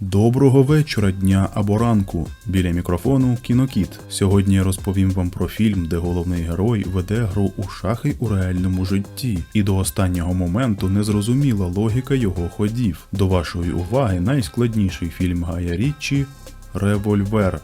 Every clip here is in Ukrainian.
Доброго вечора, дня або ранку. Біля мікрофону Кінокіт. Сьогодні я розповім вам про фільм, де головний герой веде гру у шахи у реальному житті, і до останнього моменту не зрозуміла логіка його ходів. До вашої уваги найскладніший фільм Гая Річчі Револьвер.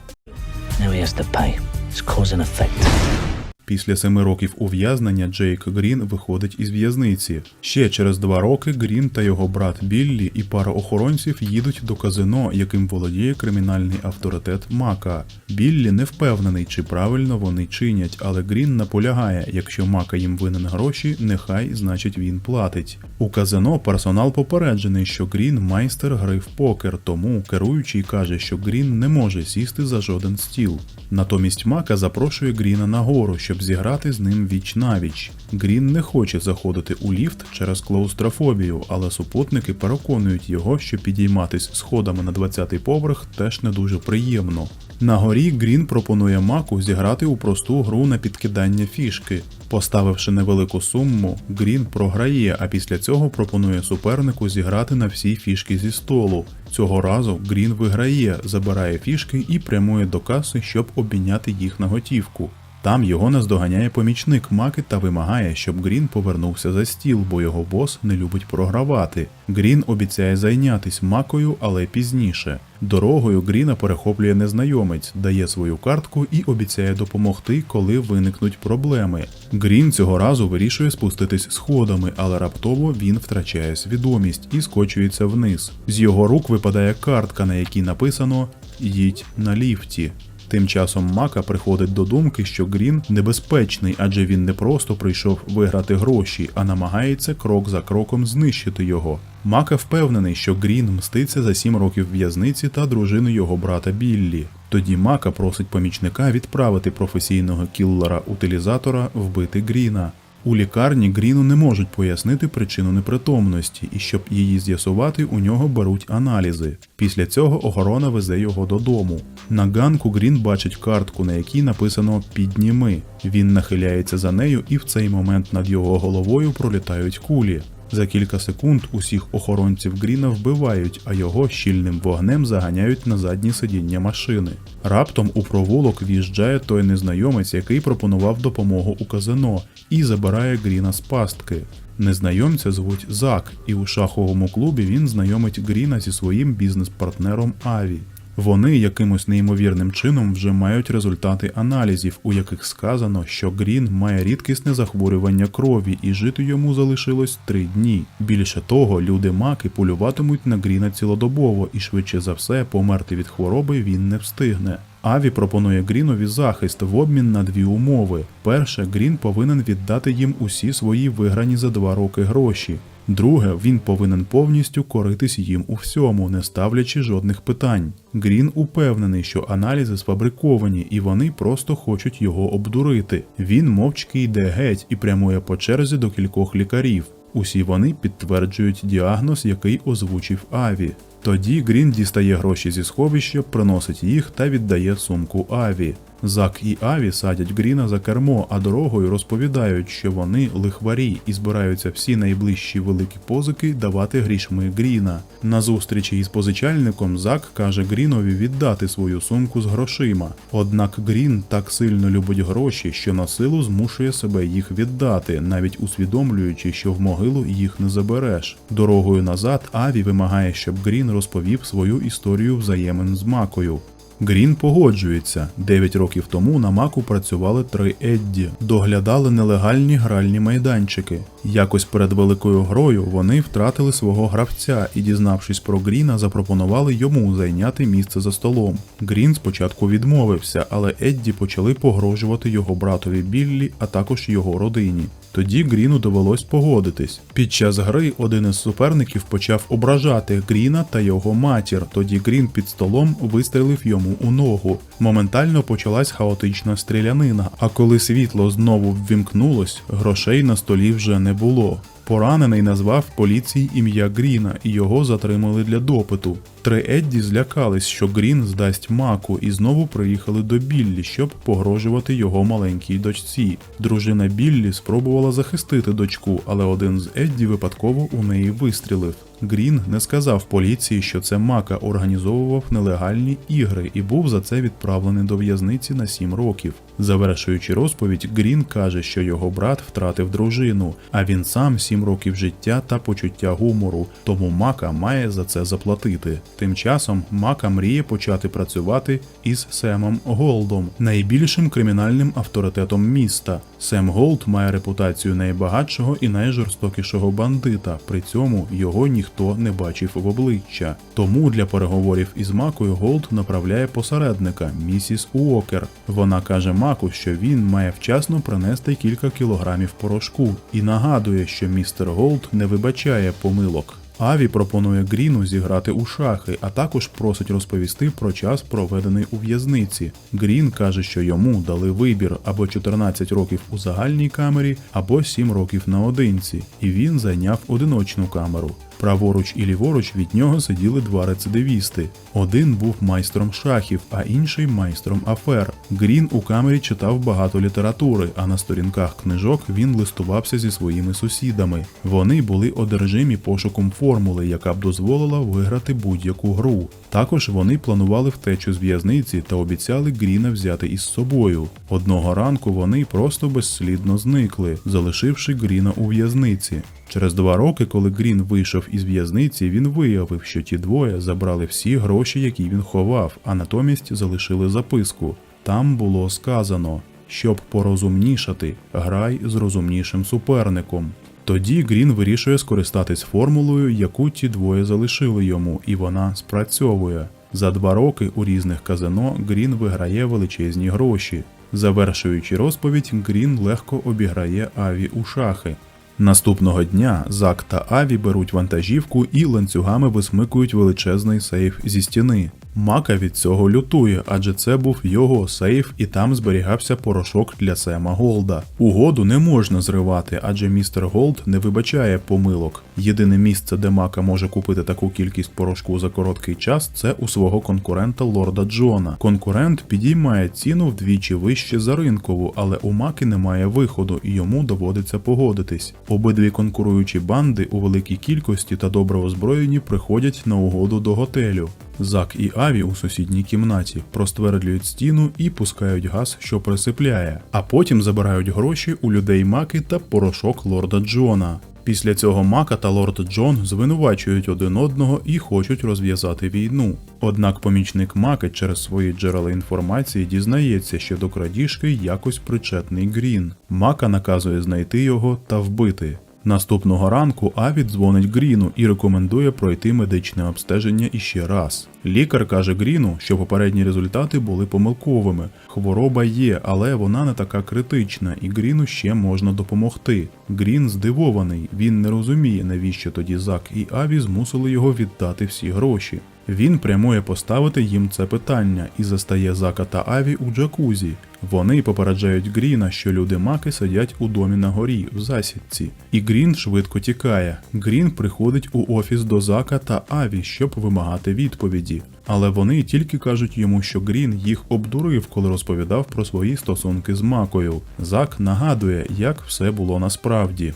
Now he has to pay. It's. Після семи років ув'язнення Джейк Грін виходить із в'язниці. Ще через два роки Грін та його брат Біллі і пара охоронців їдуть до казино, яким володіє кримінальний авторитет Мака. Біллі не впевнений, чи правильно вони чинять, але Грін наполягає, якщо Мака їм винен гроші, нехай значить він платить. У казино персонал попереджений, що Грін майстер гри в покер, тому керуючий каже, що Грін не може сісти за жоден стіл. Натомість Мака запрошує Гріна нагору, щоб зіграти з ним віч навіч. Грін не хоче заходити у ліфт через клаустрофобію, але супутники переконують його, що підійматись сходами на 20-й поверх теж не дуже приємно. На горі Грін пропонує Маку зіграти у просту гру на підкидання фішки. Поставивши невелику суму, Грін програє, а після цього пропонує супернику зіграти на всі фішки зі столу. Цього разу Грін виграє, забирає фішки і прямує до каси, щоб обміняти їх на готівку. Там його наздоганяє помічник Маки та вимагає, щоб Грін повернувся за стіл, бо його бос не любить програвати. Грін обіцяє зайнятись макою, але пізніше. Дорогою Гріна перехоплює незнайомець, дає свою картку і обіцяє допомогти, коли виникнуть проблеми. Грін цього разу вирішує спуститись сходами, але раптово він втрачає свідомість і скочується вниз. З його рук випадає картка, на якій написано Їдь на ліфті. Тим часом Мака приходить до думки, що Грін небезпечний, адже він не просто прийшов виграти гроші, а намагається крок за кроком знищити його. Мака впевнений, що Грін мститься за сім років в'язниці та дружину його брата Біллі. Тоді Мака просить помічника відправити професійного кіллера-утилізатора вбити Гріна. У лікарні Гріну не можуть пояснити причину непритомності, і щоб її з'ясувати, у нього беруть аналізи. Після цього охорона везе його додому. На ганку Грін бачить картку, на якій написано Підніми. Він нахиляється за нею, і в цей момент над його головою пролітають кулі. За кілька секунд усіх охоронців Гріна вбивають, а його щільним вогнем заганяють на заднє сидіння машини. Раптом у провулок в'їжджає той незнайомець, який пропонував допомогу у казино, і забирає Гріна з пастки. Незнайомця звуть Зак, і у шаховому клубі він знайомить Гріна зі своїм бізнес-партнером Аві. Вони якимось неймовірним чином вже мають результати аналізів, у яких сказано, що Грін має рідкісне захворювання крові і жити йому залишилось три дні. Більше того, люди маки полюватимуть на Гріна цілодобово, і швидше за все померти від хвороби він не встигне. Аві пропонує Грінові захист в обмін на дві умови. Перше, Грін повинен віддати їм усі свої виграні за два роки гроші. Друге, він повинен повністю коритись їм у всьому, не ставлячи жодних питань. Грін упевнений, що аналізи сфабриковані, і вони просто хочуть його обдурити. Він мовчки йде геть і прямує по черзі до кількох лікарів. Усі вони підтверджують діагноз, який озвучив Аві. Тоді Грін дістає гроші зі сховища, приносить їх та віддає сумку Аві. Зак і Аві садять Гріна за кермо, а дорогою розповідають, що вони лихварі і збираються всі найближчі великі позики давати грішми Гріна. На зустрічі із позичальником Зак каже Грінові віддати свою сумку з грошима. Однак Грін так сильно любить гроші, що на силу змушує себе їх віддати, навіть усвідомлюючи, що в могилу їх не забереш. Дорогою назад Аві вимагає, щоб Грін розповів свою історію взаємин з Макою. Грін погоджується. Дев'ять років тому на Маку працювали три Едді, доглядали нелегальні гральні майданчики. Якось перед великою грою вони втратили свого гравця і, дізнавшись про Гріна, запропонували йому зайняти місце за столом. Грін спочатку відмовився, але Едді почали погрожувати його братові Біллі, а також його родині. Тоді Гріну довелось погодитись. Під час гри один із суперників почав ображати Гріна та його матір. Тоді Грін під столом вистрелив йому у ногу. Моментально почалась хаотична стрілянина. А коли світло знову ввімкнулось, грошей на столі вже не було. Поранений назвав поліції ім'я Гріна і його затримали для допиту. Три Едді злякались, що Грін здасть маку, і знову приїхали до Біллі, щоб погрожувати його маленькій дочці. Дружина Біллі спробувала захистити дочку, але один з Едді випадково у неї вистрілив. Грін не сказав поліції, що це Мака організовував нелегальні ігри і був за це відправлений до в'язниці на 7 років. Завершуючи розповідь, Грін каже, що його брат втратив дружину, а він сам 7 років життя та почуття гумору, тому Мака має за це заплатити. Тим часом Мака мріє почати працювати із Семом Голдом, найбільшим кримінальним авторитетом міста. Сем Голд має репутацію найбагатшого і найжорстокішого бандита. При цьому його ніхто не бачив в обличчя. Тому для переговорів із Макою Голд направляє посередника місіс Уокер. Вона каже Маку, що він має вчасно принести кілька кілограмів порошку і нагадує, що містер Голд не вибачає помилок. Аві пропонує Гріну зіграти у шахи, а також просить розповісти про час, проведений у в'язниці. Грін каже, що йому дали вибір або 14 років у загальній камері, або 7 років наодинці, і він зайняв одиночну камеру. Праворуч і ліворуч від нього сиділи два рецидивісти. Один був майстром шахів, а інший майстром афер. Грін у камері читав багато літератури, а на сторінках книжок він листувався зі своїми сусідами. Вони були одержимі пошуком формули, яка б дозволила виграти будь-яку гру. Також вони планували втечу з в'язниці та обіцяли Гріна взяти із собою. Одного ранку вони просто безслідно зникли, залишивши Гріна у в'язниці. Через два роки, коли Грін вийшов із в'язниці, він виявив, що ті двоє забрали всі гроші, які він ховав, а натомість залишили записку. Там було сказано: щоб порозумнішати, грай з розумнішим суперником. Тоді Грін вирішує скористатись формулою, яку ті двоє залишили йому, і вона спрацьовує. За два роки у різних казино Грін виграє величезні гроші. Завершуючи розповідь, Грін легко обіграє Аві у шахи. Наступного дня Зак та Аві беруть вантажівку і ланцюгами висмикують величезний сейф зі стіни. Мака від цього лютує, адже це був його сейф, і там зберігався порошок для Сема Голда. Угоду не можна зривати, адже містер Голд не вибачає помилок. Єдине місце, де Мака може купити таку кількість порошку за короткий час, це у свого конкурента Лорда Джона. Конкурент підіймає ціну вдвічі вище за ринкову, але у Маки немає виходу, і йому доводиться погодитись. Обидві конкуруючі банди у великій кількості та добре озброєні приходять на угоду до готелю. Зак і Аві у сусідній кімнаті проствердлюють стіну і пускають газ, що присипляє, а потім забирають гроші у людей Маки та порошок лорда Джона. Після цього Мака та лорд Джон звинувачують один одного і хочуть розв'язати війну. Однак помічник Маки через свої джерела інформації дізнається, що до крадіжки якось причетний Грін. Мака наказує знайти його та вбити. Наступного ранку Аві дзвонить Гріну і рекомендує пройти медичне обстеження іще раз. Лікар каже Гріну, що попередні результати були помилковими. Хвороба є, але вона не така критична, і Гріну ще можна допомогти. Грін здивований, він не розуміє, навіщо тоді Зак і Аві змусили його віддати всі гроші. Він прямує поставити їм це питання і застає Зака та Аві у джакузі. Вони попереджають Гріна, що люди маки сидять у домі на горі в засідці, і Грін швидко тікає. Грін приходить у офіс до Зака та Аві, щоб вимагати відповіді. Але вони тільки кажуть йому, що Грін їх обдурив, коли розповідав про свої стосунки з макою. Зак нагадує, як все було насправді.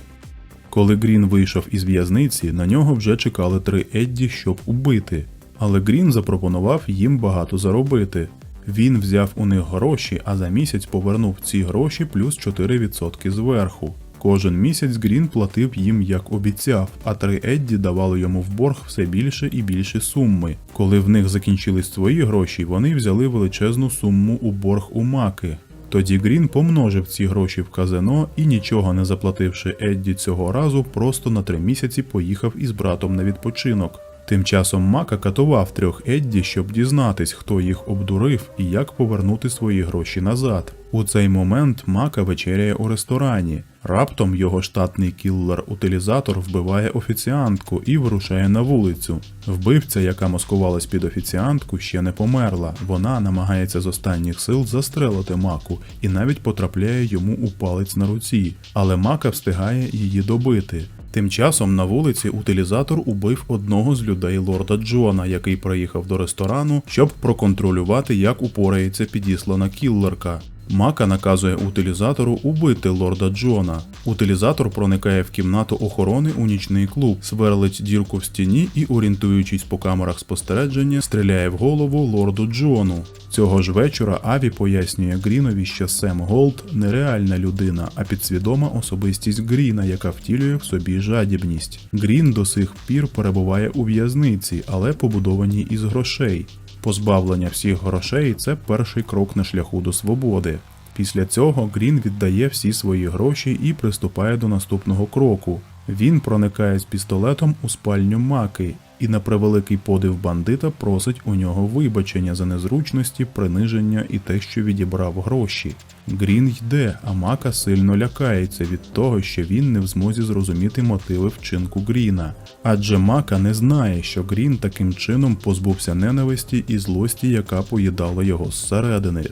Коли Грін вийшов із в'язниці, на нього вже чекали три Едді, щоб убити. Але Грін запропонував їм багато заробити. Він взяв у них гроші, а за місяць повернув ці гроші плюс 4% зверху. Кожен місяць Грін платив їм як обіцяв, а три Едді давали йому в борг все більше і більше суми. Коли в них закінчились свої гроші, вони взяли величезну суму у борг у маки. Тоді Грін помножив ці гроші в казино і, нічого не заплативши Едді цього разу, просто на три місяці поїхав із братом на відпочинок. Тим часом Мака катував трьох Едді, щоб дізнатись, хто їх обдурив і як повернути свої гроші назад. У цей момент Мака вечеряє у ресторані. Раптом його штатний кіллер-утилізатор вбиває офіціантку і вирушає на вулицю. Вбивця, яка маскувалась під офіціантку, ще не померла. Вона намагається з останніх сил застрелити маку і навіть потрапляє йому у палець на руці, але мака встигає її добити. Тим часом на вулиці утилізатор убив одного з людей лорда Джона, який приїхав до ресторану, щоб проконтролювати, як упорається підіслана кіллерка. Мака наказує утилізатору убити лорда Джона. Утилізатор проникає в кімнату охорони у нічний клуб, сверлить дірку в стіні і, орієнтуючись по камерах спостереження, стріляє в голову лорду Джону. Цього ж вечора Аві пояснює Грінові, що Сем Голд нереальна людина, а підсвідома особистість Гріна, яка втілює в собі жадібність. Грін до сих пір перебуває у в'язниці, але побудованій із грошей. Позбавлення всіх грошей це перший крок на шляху до свободи. Після цього Грін віддає всі свої гроші і приступає до наступного кроку. Він проникає з пістолетом у спальню маки і на превеликий подив бандита просить у нього вибачення за незручності, приниження і те, що відібрав гроші. Грін йде, а мака сильно лякається від того, що він не в змозі зрозуміти мотиви вчинку Гріна. Адже мака не знає, що Грін таким чином позбувся ненависті і злості, яка поїдала його зсередини.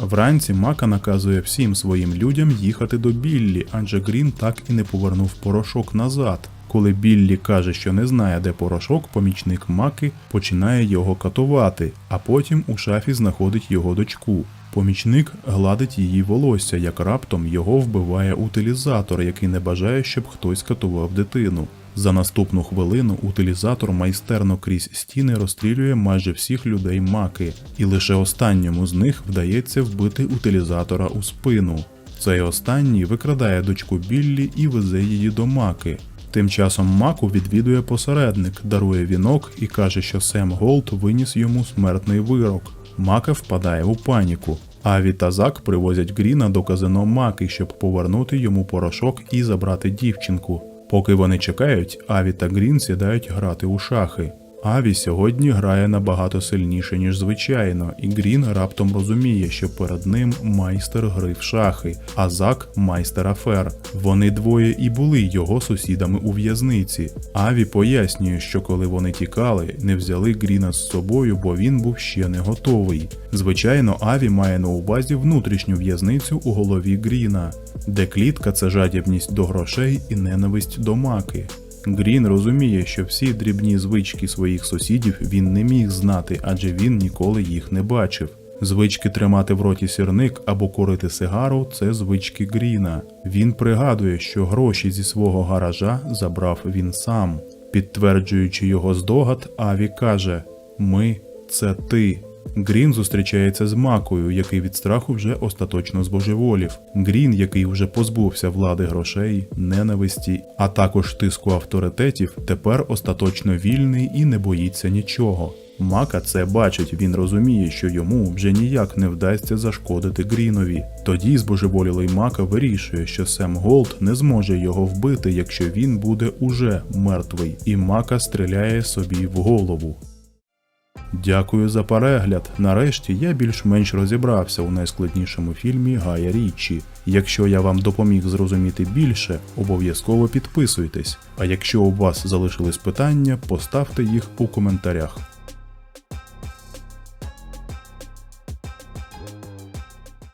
Вранці Мака наказує всім своїм людям їхати до Біллі, адже Грін так і не повернув порошок назад. Коли Біллі каже, що не знає, де порошок, помічник Маки починає його катувати, а потім у шафі знаходить його дочку. Помічник гладить її волосся, як раптом його вбиває утилізатор, який не бажає, щоб хтось катував дитину. За наступну хвилину утилізатор майстерно крізь стіни розстрілює майже всіх людей маки, і лише останньому з них вдається вбити утилізатора у спину. Цей останній викрадає дочку Біллі і везе її до маки. Тим часом маку відвідує посередник, дарує вінок і каже, що Сем Голд виніс йому смертний вирок. Мака впадає у паніку. Аві та Зак привозять Гріна до казино Маки, щоб повернути йому порошок і забрати дівчинку. Поки вони чекають, Аві та Грін сідають грати у шахи. Аві сьогодні грає набагато сильніше, ніж звичайно, і Грін раптом розуміє, що перед ним майстер гри в шахи, а Зак майстер афер. Вони двоє і були його сусідами у в'язниці. Аві пояснює, що коли вони тікали, не взяли Гріна з собою, бо він був ще не готовий. Звичайно, Аві має на увазі внутрішню в'язницю у голові Гріна, де клітка це жадібність до грошей і ненависть до маки. Грін розуміє, що всі дрібні звички своїх сусідів він не міг знати, адже він ніколи їх не бачив. Звички тримати в роті сірник або курити сигару це звички Гріна. Він пригадує, що гроші зі свого гаража забрав він сам. Підтверджуючи його здогад, Аві каже: Ми це ти. Грін зустрічається з макою, який від страху вже остаточно збожеволів. Грін, який вже позбувся влади грошей, ненависті, а також тиску авторитетів, тепер остаточно вільний і не боїться нічого. Мака це бачить, він розуміє, що йому вже ніяк не вдасться зашкодити Грінові. Тоді збожеволілий Мака вирішує, що Сем Голд не зможе його вбити, якщо він буде уже мертвий, і Мака стріляє собі в голову. Дякую за перегляд. Нарешті я більш-менш розібрався у найскладнішому фільмі Гая Річі. Якщо я вам допоміг зрозуміти більше, обов'язково підписуйтесь. А якщо у вас залишились питання, поставте їх у коментарях.